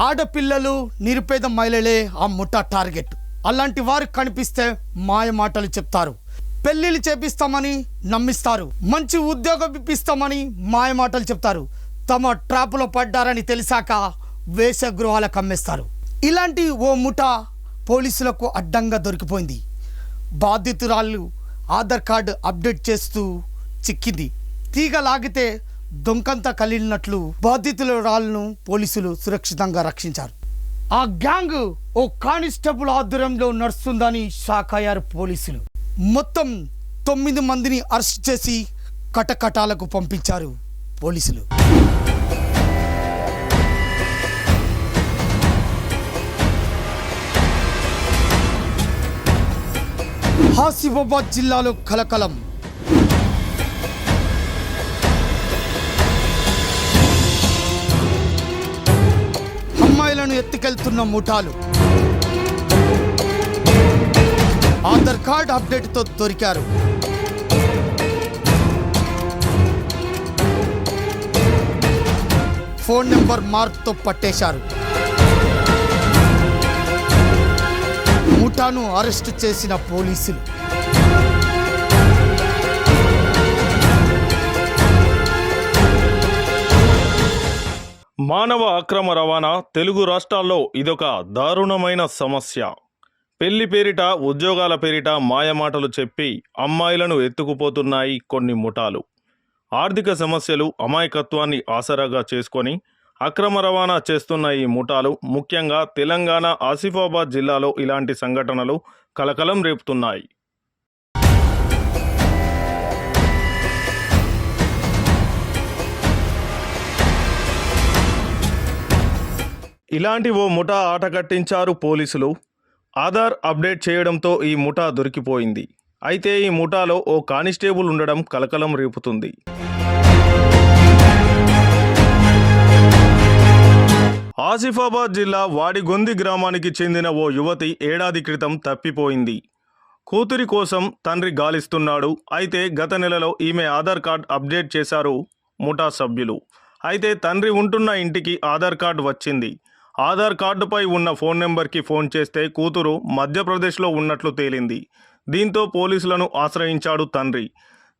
ఆడపిల్లలు నిరుపేద మహిళలే ఆ ముఠా టార్గెట్. అలాంటి వారు కనిపిస్తే మాయ మాటలు చెప్తారు. పెళ్ళిళ్ళు చేపిస్తామని నమ్మిస్తారు. మంచి ఉద్యోగం ఇప్పిస్తామని మాయ మాటలు చెప్తారు. తమ ట్రాపులో పడ్డారని తెలిసాక వేషగృహాలకు అమ్మేస్తారు ఇలాంటి ఓ ముఠ పోలీసులకు అడ్డంగా దొరికిపోయింది. బాధితురాళ్ళు ఆధార్ కార్డు అప్డేట్ చేస్తూ చిక్కింది. తీగ లాగితే దొంకంతా కలిగినట్లు బాధితుల రాళ్ళను పోలీసులు సురక్షితంగా రక్షించారు. ఆ గ్యాంగ్ ఓ కానిస్టేబుల్ ఆధ్వర్యంలో నడుస్తుందని షాక్ అయ్యారు పోలీసులు. మొత్తం తొమ్మిది మందిని అరెస్ట్ చేసి కటకటాలకు పంపించారు పోలీసులు. ఆసిఫాబాద్ జిల్లాలో కలకలం. ఎత్తుకెళ్తున్న ముఠాలు. ఆధార్ కార్డ్ అప్డేట్తో దొరికారు. ఫోన్ నెంబర్ మార్క్తో పట్టేశారు. ముఠాను అరెస్ట్ చేసిన పోలీసులు. మానవ అక్రమ రవాణా తెలుగు రాష్ట్రాల్లో ఇదొక దారుణమైన సమస్య. పెళ్ళి పేరిట ఉద్యోగాల పేరిట మాయమాటలు చెప్పి అమ్మాయిలను ఎత్తుకుపోతున్నాయి కొన్ని ముఠాలు. ఆర్థిక సమస్యలు అమాయకత్వాన్ని ఆసరాగా చేసుకొని అక్రమ రవాణా చేస్తున్న ఈ ముఠాలు ముఖ్యంగా తెలంగాణ ఆసిఫాబాద్ జిల్లాలో ఇలాంటి సంఘటనలు కలకలం రేపుతున్నాయి. ఇలాంటి ఓ ముఠా ఆట కట్టించారు పోలీసులు. ఆధార్ అప్డేట్ చేయడంతో ఈ ముఠా దొరికిపోయింది. అయితే ఈ ముఠాలో ఓ కానిస్టేబుల్ ఉండడం కలకలం రేపుతుంది. ఆసిఫాబాద్ జిల్లా వాడిగొంది గ్రామానికి చెందిన ఓ యువతి ఏడాది క్రితం తప్పిపోయింది. కూతురి కోసం తండ్రి గాలిస్తున్నాడు. అయితే గత నెలలో ఈమె ఆధార్ కార్డ్ అప్డేట్ చేశారు ముఠా సభ్యులు. అయితే తండ్రి ఉంటున్న ఇంటికి ఆధార్ కార్డ్ వచ్చింది. ఆధార్ కార్డుపై ఉన్న ఫోన్ నెంబర్కి ఫోన్ చేస్తే కూతురు మధ్యప్రదేశ్లో ఉన్నట్లు తేలింది. దీంతో పోలీసులను ఆశ్రయించాడు తండ్రి.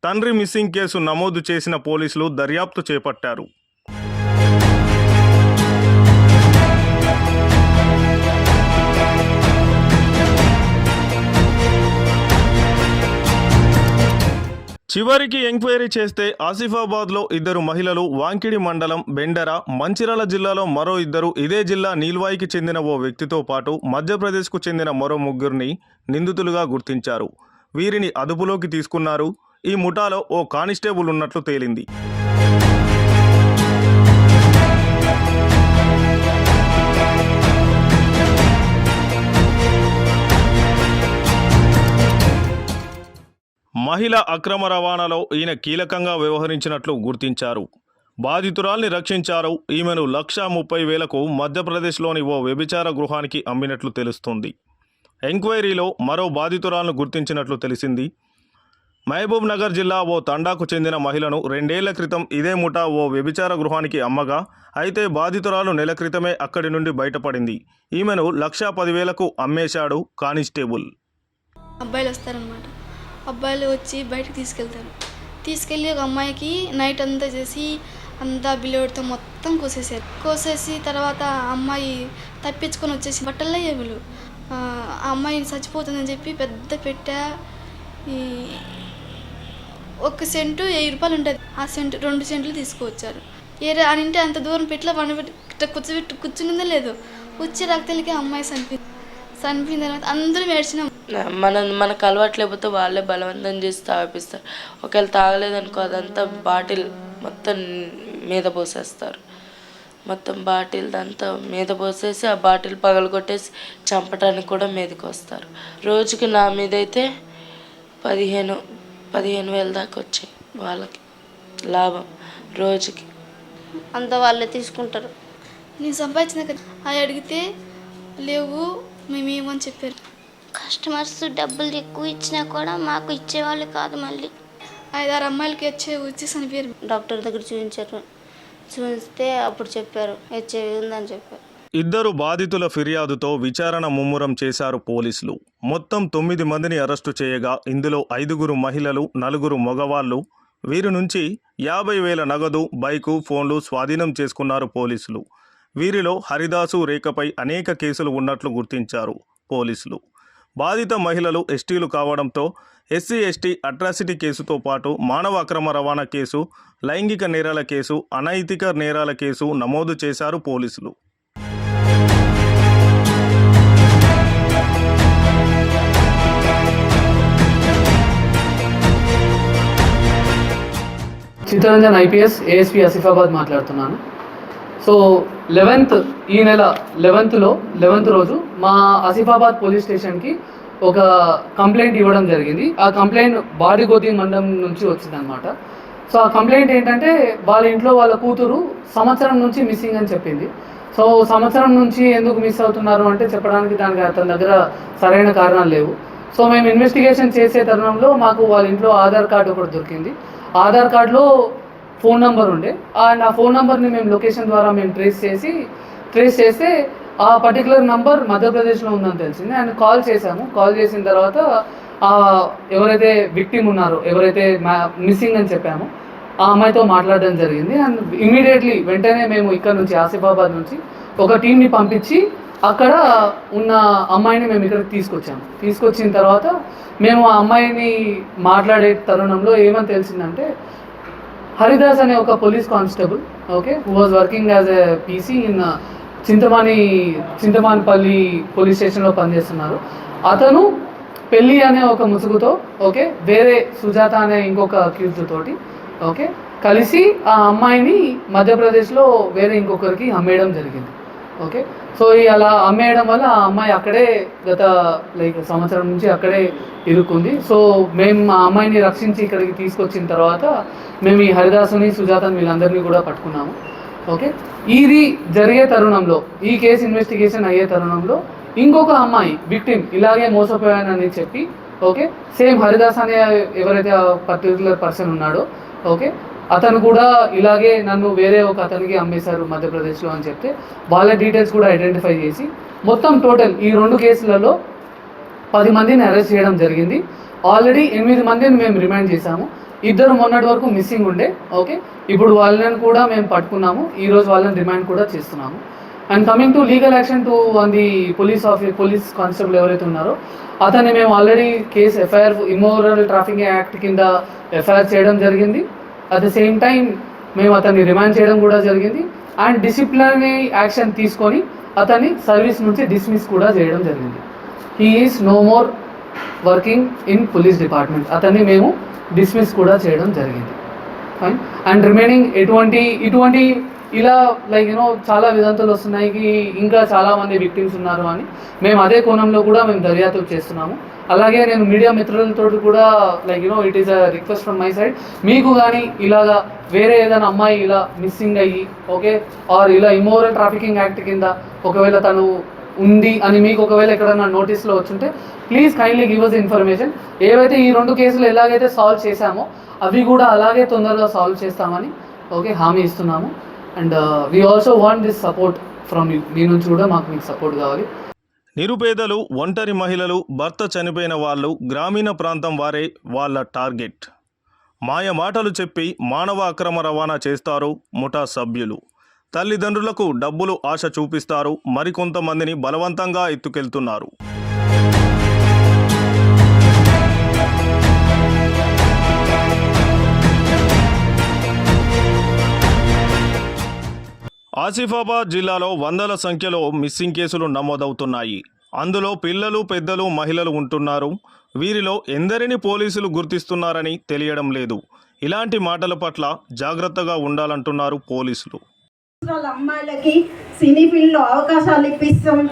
తండ్రి మిస్సింగ్ కేసు నమోదు చేసిన పోలీసులు దర్యాప్తు చేపట్టారు. చివరికి ఎంక్వైరీ చేస్తే ఆసిఫాబాద్లో ఇద్దరు మహిళలు వాంకిడి మండలం బెండర మంచిరాల జిల్లాలో మరో ఇద్దరు ఇదే జిల్లా నీల్వాయికి చెందిన ఓ వ్యక్తితో పాటు మధ్యప్రదేశ్కు చెందిన మరో ముగ్గురిని నిందితులుగా గుర్తించారు. వీరిని అదుపులోకి తీసుకున్నారు. ఈ ముఠాలో ఓ కానిస్టేబుల్ ఉన్నట్లు తేలింది. మహిళ అక్రమ రవాణాలో ఈయన కీలకంగా వ్యవహరించినట్లు గుర్తించారు. బాధితురాల్ని రక్షించారు. ఈమెను లక్షా ముప్పై వేలకు మధ్యప్రదేశ్లోని ఓ వ్యభిచార గృహానికి అమ్మినట్లు తెలుస్తుంది. ఎంక్వైరీలో మరో బాధితురాలను గుర్తించినట్లు తెలిసింది. మహబూబ్ నగర్ జిల్లా ఓ తండాకు చెందిన మహిళను రెండేళ్ళ క్రితం ఇదే ముఠా ఓ వ్యభిచార గృహానికి అమ్మగా అయితే బాధితురాలు నెల క్రితమే అక్కడి నుండి బయటపడింది. ఈమెను లక్షా పదివేలకు అమ్మేశాడు కానిస్టేబుల్. అబ్బాయిలు వస్తారనమాట అబ్బాయిలు వచ్చి బయటకు తీసుకెళ్తారు. తీసుకెళ్ళి ఒక అమ్మాయికి నైట్ అంతా చేసి అంతా బిల్లుడితో మొత్తం కోసేసారు కోసేసి తర్వాత అమ్మాయి తప్పించుకొని వచ్చేసి బట్టల్లో ఏమిలు ఆ అమ్మాయి చచ్చిపోతుందని చెప్పి పెద్ద పెట్ట ఈ ఒక సెంటు వెయ్యి రూపాయలు ఉంటుంది. ఆ సెంటు రెండు సెంట్లు తీసుకువచ్చారు. ఏరే అనింటే అంత దూరం పెట్లో పండబెట్టి కూర్చోబెట్టి కూర్చునిందో లేదు. వచ్చి రక్తలకి ఆ అమ్మాయి చనిపోయింది. చనిపోయిన తర్వాత అందరూ ఏడ్చినాం. మనం మనకు అలవాటు లేకపోతే వాళ్ళే బలవంతం చేసి తాగిపిస్తారు. ఒకవేళ తాగలేదనుకో అదంతా బాటిల్ మొత్తం మీద పోసేస్తారు. మొత్తం బాటిల్ అంతా మీద పోసేసి ఆ బాటిల్ పగలగొట్టేసి చంపడానికి కూడా మీదకి వస్తారు రోజుకి నా మీద అయితే పదిహేను పదిహేను వేల దాకా వచ్చాయి వాళ్ళకి లాభం రోజుకి. అంతా వాళ్ళే తీసుకుంటారు. నేను సంపాదించిన కదా అవి అడిగితే లేవు మేమేమని చెప్పారు? కస్టమర్స్ డబ్బులు ఎక్కువ ఇచ్చినా కూడా మాకు ఇచ్చేవాళ్ళు కాదు మళ్ళీ. ఐదారు అమ్మాయిలకి వచ్చే వచ్చి చనిపోయారు డాక్టర్ దగ్గర చూపించారు. చూపిస్తే అప్పుడు చెప్పారు. హెచ్ఐవి ఉందని చెప్పారు. ఇద్దరు బాధితుల ఫిర్యాదుతో విచారణ ముమ్మరం చేశారు పోలీసులు. మొత్తం తొమ్మిది మందిని అరెస్టు చేయగా ఇందులో ఐదుగురు మహిళలు నలుగురు మగవాళ్ళు. వీరి నుంచి యాభై వేల నగదు బైకు ఫోన్లు స్వాధీనం చేసుకున్నారు పోలీసులు. వీరిలో హరిదాసు రేఖపై అనేక కేసులు ఉన్నట్లు గుర్తించారు పోలీసులు. బాధిత మహిళలు ఎస్టీలు కావడంతో ఎస్సీ ఎస్టీ అట్రాసిటీ కేసుతో పాటు మానవ అక్రమ రవాణా కేసు లైంగిక నేరాల కేసు అనైతిక నేరాల కేసు నమోదు చేశారు పోలీసులు. చిత్తరంజన్ ఐపీఎస్ ఏఎస్పీ అసిఫాబాద్ మాట్లాడుతున్నాను. సో లెవెన్త్ ఈ నెల లెవెన్త్లో లెవెన్త్ రోజు మా ఆసిఫాబాద్ పోలీస్ స్టేషన్కి ఒక కంప్లైంట్ ఇవ్వడం జరిగింది. ఆ కంప్లైంట్ బాడిగోతి మండలం నుంచి వచ్చిందనమాట సో ఆ కంప్లైంట్ ఏంటంటే వాళ్ళ ఇంట్లో వాళ్ళ కూతురు సంవత్సరం నుంచి మిస్సింగ్ అని చెప్పింది. సో సంవత్సరం నుంచి ఎందుకు మిస్ అవుతున్నారు అంటే చెప్పడానికి దానికి అతని దగ్గర సరైన కారణాలు లేవు. సో మేము ఇన్వెస్టిగేషన్ చేసే తరుణంలో మాకు వాళ్ళ ఇంట్లో ఆధార్ కార్డు ఒకటి దొరికింది. ఆధార్ కార్డులో ఫోన్ నంబర్ ఉండే. అండ్ ఆ ఫోన్ నంబర్ని మేము లొకేషన్ ద్వారా మేము ట్రేస్ చేసి ట్రేస్ చేస్తే ఆ పర్టికులర్ నంబర్ మధ్యప్రదేశ్లో ఉందని తెలిసింది. అండ్ కాల్ చేశాము. కాల్ చేసిన తర్వాత ఎవరైతే విక్టిమ్ ఉన్నారో ఎవరైతే మిస్సింగ్ అని చెప్పామో ఆ అమ్మాయితో మాట్లాడడం జరిగింది. అండ్ ఇమీడియట్లీ వెంటనే మేము ఇక్కడ నుంచి ఆసిఫాబాద్ నుంచి ఒక టీంని పంపించి అక్కడ ఉన్న అమ్మాయిని మేము ఇక్కడికి తీసుకొచ్చాము. తీసుకొచ్చిన తర్వాత మేము ఆ అమ్మాయిని మాట్లాడే తరుణంలో ఏమని తెలిసిందంటే హరిదాస్ అనే ఒక police constable okay who was working as a PC in Chintamani Chintamanipalli police స్టేషన్లో పనిచేస్తున్నారు. అతను పెళ్ళి అనే ఒక ముసుగుతో ఓకే వేరే సుజాత అనే ఇంకొక అక్యూజ్డ్ తోటి ఓకే కలిసి ఆ అమ్మాయిని మధ్యప్రదేశ్లో వేరే ఇంకొకరికి అమ్మేయడం జరిగింది. ఓకే సో ఈ అలా అమ్మేయడం వల్ల ఆ అమ్మాయి అక్కడే గత లైక్ సంవత్సరం నుంచి అక్కడే ఇరుక్కుంది. సో మేము ఆ అమ్మాయిని రక్షించి ఇక్కడికి తీసుకొచ్చిన తర్వాత మేము ఈ హరిదాసుని సుజాతని వీళ్ళందరినీ కూడా పట్టుకున్నాము. ఓకే ఇది జరిగే తరుణంలో ఈ కేసు ఇన్వెస్టిగేషన్ అయ్యే తరుణంలో ఇంకొక అమ్మాయి విక్టిమ్ ఇలాగే మోసపోయానని చెప్పి ఓకే సేమ్ హరిదాస్ అనే ఎవరైతే పర్టికులర్ పర్సన్ ఉన్నాడో ఓకే అతను కూడా ఇలాగే నన్ను వేరే ఒక అతనికి అమ్మేశారు మధ్యప్రదేశ్లో అని చెప్తే వాళ్ళ డీటెయిల్స్ కూడా ఐడెంటిఫై చేసి మొత్తం టోటల్ ఈ రెండు కేసులలో పది మందిని అరెస్ట్ చేయడం జరిగింది. ఆల్రెడీ ఎనిమిది మందిని మేము రిమైండ్ చేశాము. ఇద్దరు మొన్నటి వరకు మిస్సింగ్ ఉండే ఓకే ఇప్పుడు వాళ్ళని కూడా మేము పట్టుకున్నాము. ఈరోజు వాళ్ళని రిమైండ్ కూడా చేస్తున్నాము. And coming to legal action to on the police office police constable ఎవరైతే ఉన్నారో అతన్ని మేము already case FIR immoral trafficking act కింద ఎఫ్ఐఆర్ చేయడం జరిగింది. అట్ ద సేమ్ టైం మేము అతన్ని రిమాండ్ చేయడం కూడా జరిగింది. అండ్ డిసిప్లినరీ యాక్షన్ తీసుకొని అతన్ని సర్వీస్ నుంచి డిస్మిస్ కూడా చేయడం జరిగింది. He is no more working in police department అతన్ని మేము డిస్మిస్ కూడా చేయడం జరిగింది. ఫైన్ అండ్ రిమైనింగ్ ఎటువంటి ఇటువంటి ఇలా లైక్ యూనో చాలా విధంతులు వస్తున్నాయి. ఇంకా చాలా మంది విక్టిమ్స్ ఉన్నారు అని. మేము అదే కోణంలో కూడా మేము దర్యాప్తు చేస్తున్నాము. అలాగే నేను మీడియా మిత్రులతో కూడా like you know it is a request from my side మీకు కానీ ఇలాగా వేరే ఏదైనా అమ్మాయి ఇలా మిస్సింగ్ అయ్యి ఓకే ఆర్ ఇలా ఇమోరల్ ట్రాఫికింగ్ యాక్ట్ కింద ఒకవేళ తను ఉంది అని మీకు ఒకవేళ ఎక్కడైనా నోటీస్లో వచ్చుంటే please kindly give us information ఏవైతే ఈ రెండు కేసులు ఎలాగైతే సాల్వ్ చేశామో అవి కూడా అలాగే తొందరగా సాల్వ్ చేస్తామని ఓకే హామీ ఇస్తున్నాము. And we also want this support from you మీ నుంచి కూడా మాకు మీకు సపోర్ట్ కావాలి. నిరుపేదలు ఒంటరి మహిళలు భర్త చనిపోయిన వాళ్ళు గ్రామీణ ప్రాంతం వారే వాళ్ళ టార్గెట్. మాయ మాటలు చెప్పి మానవ అక్రమ రవాణా చేస్తారు ముఠా సభ్యులు. తల్లిదండ్రులకు డబ్బులు ఆశ చూపిస్తారు మరికొంతమందిని బలవంతంగా ఎత్తుకెళ్తున్నారు. ఆసిఫాబాద్ జిల్లాలో వందల సంఖ్యలో మిస్సింగ్ కేసులు నమోదవుతున్నాయి. అందులో పిల్లలు పెద్దలు మహిళలు ఉంటున్నారు. వీరిలో ఎందరిని పోలీసులు గుర్తిస్తున్నారని తెలియడం లేదు. ఇలాంటి మాటల పట్ల జాగ్రత్తగా ఉండాలంటున్నారు పోలీసులు. అమ్మాయిలకి సినీ అవకాశాలు ఇప్పిస్తాం.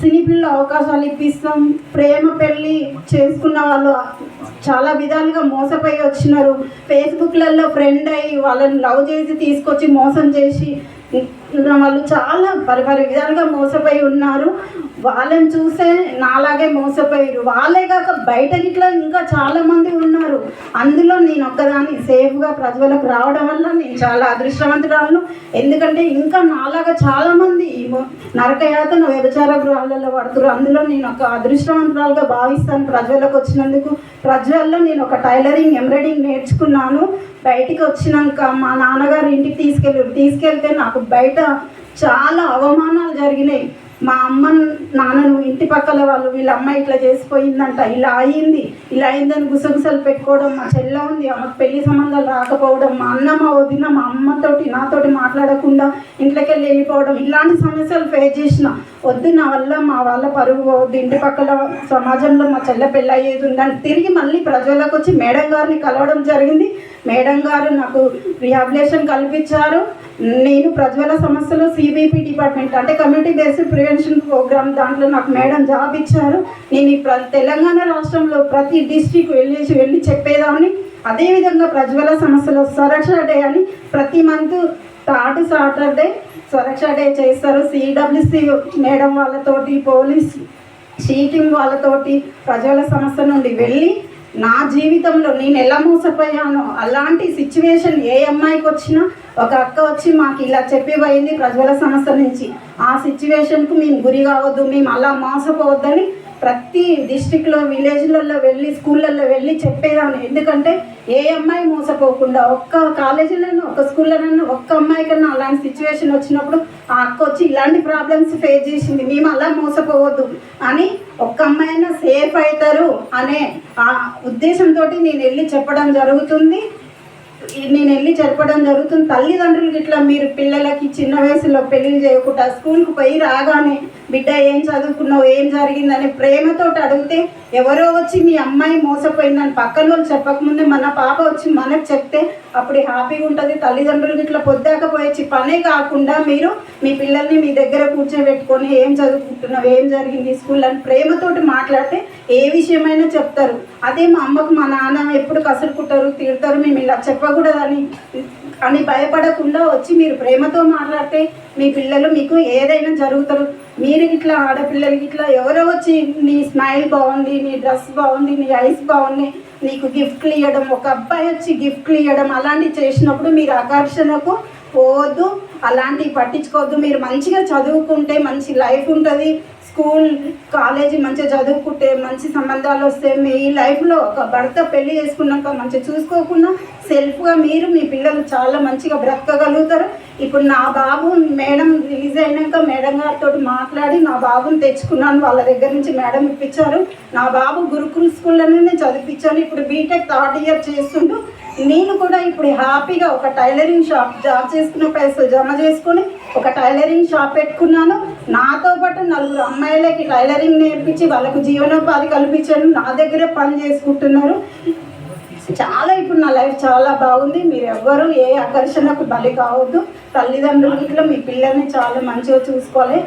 సినీ పిల్లలు అవకాశాలు ఇప్పిస్తాం. ప్రేమ పెళ్ళి చేసుకున్న వాళ్ళు చాలా విధాలుగా మోసపోయి వచ్చినారు. ఫేస్బుక్లలో ఫ్రెండ్ అయ్యి వాళ్ళని లవ్ చేసి తీసుకొచ్చి మోసం చేసి వాళ్ళు చాలా పరిపరి విధాలుగా మోసపోయి ఉన్నారు. వాళ్ళని చూసే నాలాగే మోసపోయారు వాళ్ళే కాక బయట ఇట్లా ఇంకా చాలామంది ఉన్నారు. అందులో నేను ఒక్కదాన్ని. సేఫ్గా ప్రజలకు రావడం వల్ల నేను చాలా అదృష్టవంతురాలను. ఎందుకంటే ఇంకా నాలాగా చాలామంది నరకయాతను నరకయాతన వ్యభిచార గృహాలలో పడుతున్నారు అందులో నేను ఒక అదృష్టవంతురాలుగా భావిస్తాను. ప్రజలకు వచ్చినందుకు ప్రజల్లో నేను ఒక టైలరింగ్ ఎంబ్రాయిడింగ్ నేర్చుకున్నాను. బయటికి వచ్చినాక మా నాన్నగారు ఇంటికి తీసుకెళ్ళారు తీసుకెళ్తే నాకు బయట చాలా అవమానాలు జరిగినాయి. మా అమ్మ నాన్నను ఇంటి పక్కల వాళ్ళు వీళ్ళ అమ్మాయి ఇట్లా చేసిపోయిందంట. ఇలా అయింది. ఇలా అయిందని గుసగుసలు పెట్టుకోవడం మా చెల్ల ఉంది. ఆమెకు పెళ్ళి సంబంధాలు రాకపోవడం మా అన్న మా వదిన మా అమ్మతోటి నాతోటి మాట్లాడకుండా ఇంట్లోకి వెళ్ళి వెళ్ళిపోవడం ఇలాంటి సమస్యలు ఫేస్ చేసిన. వద్దు నా వల్ల మా వాళ్ళ పరుగు పోవద్దు. ఇంటి పక్కల సమాజంలో మా చెల్ల పెళ్ళి అయ్యేది ఉందని తిరిగి మళ్ళీ ప్రజలకు వచ్చి మేడం గారిని కలవడం జరిగింది. మేడం గారు నాకు రిహాబిలేషన్ కల్పించారు. నేను ప్రజ్వల సమస్యలో సిబిపి డిపార్ట్మెంట్ అంటే కమ్యూనిటీ బేస్డ్ ప్రివెన్షన్ ప్రోగ్రామ్ దాంట్లో నాకు మేడం జాబ్ ఇచ్చారు. నేను ఈ తెలంగాణ రాష్ట్రంలో ప్రతి డిస్టిక్ వెళ్ళేసి వెళ్ళి చెప్పేదాన్ని. అదేవిధంగా ప్రజ్వల సమస్యలు సురక్ష డే అని ప్రతి month third Saturday Suraksha day చేస్తారు. సిడబ్ల్యూసి మేడం వాళ్ళతోటి పోలీస్ షీటింగ్ వాళ్ళతోటి ప్రజల సమస్య నుండి వెళ్ళి నా జీవితంలో నేను ఎలా మోసపోయానో అలాంటి సిచ్యువేషన్ ఏ అమ్మాయికి వచ్చినా ఒక అక్క వచ్చి మాకు ఇలా చెప్పి పోయింది ప్రజల సమస్య నుంచి. ఆ సిచ్యువేషన్కు మేము గురి కావద్దు మేము అలా మోసపోవద్దని ప్రతి డిస్టిక్లో విలేజ్లలో వెళ్ళి స్కూళ్ళల్లో వెళ్ళి చెప్పేదాన్ని. ఎందుకంటే ఏ అమ్మాయి మోసపోకుండా ఒక్క కాలేజీలోనూ ఒక్క స్కూల్లోనైనా ఒక్క అమ్మాయి కన్నా అలాంటి సిచ్యువేషన్ వచ్చినప్పుడు ఆ అక్క వచ్చి ఇలాంటి ప్రాబ్లమ్స్ ఫేస్ చేసింది. మేము అలా మోసపోవద్దు అని ఒక్క అమ్మాయి అయినా సేఫ్ అవుతారు అనే ఆ ఉద్దేశంతో నేను వెళ్ళి చెప్పడం జరుగుతుంది. నేను వెళ్ళి జరపడం జరుగుతుంది. తల్లిదండ్రులకి ఇట్లా మీరు పిల్లలకి చిన్న వయసులో పెళ్ళి చేయకుండా స్కూల్కి పోయి రాగానే బిడ్డ ఏం చదువుకున్నావు? ఏం జరిగిందని ప్రేమతోటి అడిగితే ఎవరో వచ్చి మీ అమ్మాయి మోసపోయిందని పక్కన వాళ్ళు చెప్పకముందే మన పాప వచ్చి మనకు చెప్తే అప్పుడు హ్యాపీగా ఉంటుంది. తల్లిదండ్రులకి ఇట్లా పొద్దాకపోయొచ్చి పనే కాకుండా మీరు మీ పిల్లల్ని మీ దగ్గర కూర్చోబెట్టుకొని ఏం చదువుకుంటున్నావు? ఏం జరిగింది స్కూల్? అని ప్రేమతోటి మాట్లాడితే ఏ విషయమైనా చెప్తారు. అదే మా అమ్మకు మా నాన్న ఎప్పుడు కసురుకుంటారు తిడతారు మేము ఇలా చెప్పకూడదని అని భయపడకుండా వచ్చి మీరు ప్రేమతో మాట్లాడితే మీ పిల్లలు మీకు ఏదైనా జరుగుతారు. మీరు ఇట్లా ఆడపిల్లలకి ఇట్లా ఎవరో వచ్చి నీ స్మైల్ బాగుంది నీ డ్రెస్ బాగుంది నీ ఐస్ బాగుంది నీకు గిఫ్ట్లు ఇవ్వడం ఒక అబ్బాయి వచ్చి గిఫ్ట్లు ఇవ్వడం అలాంటివి చేసినప్పుడు మీరు ఆకర్షణకు పోవద్దు అలాంటివి పట్టించుకోవద్దు. మీరు మంచిగా చదువుకుంటే మంచి లైఫ్ ఉంటుంది. స్కూల్ కాలేజీ మంచిగా చదువుకుంటే మంచి సంబంధాలు వస్తే మీ లైఫ్లో ఒక భర్త పెళ్ళి చేసుకున్నాక మంచిగా చూసుకోకుండా సెల్ఫ్గా మీరు మీ పిల్లలు చాలా మంచిగా బ్రతకగలుగుతారు. ఇప్పుడు నా బాబు మేడం రిలీజ్ అయినాక మేడం గారితో మాట్లాడి నా బాబుని తెచ్చుకున్నాను. వాళ్ళ దగ్గర నుంచి మేడం ఇప్పించారు. నా బాబు గురుకుల స్కూల్లోనే చదివించాను. ఇప్పుడు బీటెక్ థర్డ్ ఇయర్ చేస్తుంటూ నేను కూడా ఇప్పుడు హ్యాపీగా ఒక టైలరింగ్ షాప్ జాబ్ చేసుకున్న పైసలు జమ చేసుకొని ఒక టైలరింగ్ షాప్ పెట్టుకున్నాను. నాతో పాటు నలుగురు అమ్మాయిలకి టైలరింగ్ నేర్పించి వాళ్ళకు జీవనోపాధి కల్పించాను. నా దగ్గరే పని చేసుకుంటున్నారు. చాలా ఇప్పుడు నా లైఫ్ చాలా బాగుంది. మీరు ఎవ్వరు ఏ ఆకర్షణకు బలి కావద్దు. తల్లిదండ్రులు ఇట్లా మీ పిల్లల్ని చాలా మంచిగా చూసుకోవాలి.